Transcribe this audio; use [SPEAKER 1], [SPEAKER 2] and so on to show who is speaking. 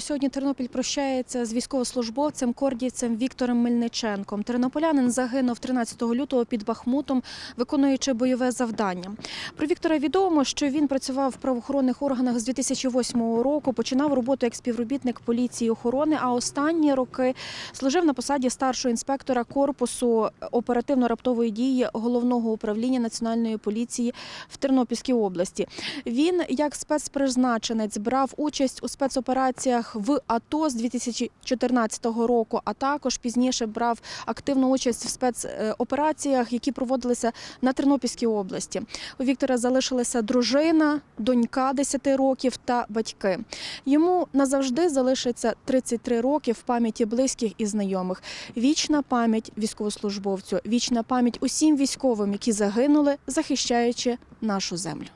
[SPEAKER 1] Сьогодні Тернопіль прощається з військовослужбовцем кордійцем Віктором Мельниченком. Тернополянин загинув 13 лютого під Бахмутом, виконуючи бойове завдання. Про Віктора відомо, що він працював в правоохоронних органах з 2008 року. Починав роботу як співробітник поліції охорони. А останні роки служив на посаді старшого інспектора корпусу оперативно-раптової дії головного управління національної поліції в Тернопільській області. Він як спецпризначенець брав участь у спецопераціях в АТО з 2014 року, а також пізніше брав активну участь в спецопераціях, які проводилися на Тернопільській області. У Віктора залишилася дружина, донька 10 років та батьки. Йому назавжди залишиться 33 роки в пам'яті близьких і знайомих. Вічна пам'ять військовослужбовцю, вічна пам'ять усім військовим, які загинули, захищаючи нашу землю.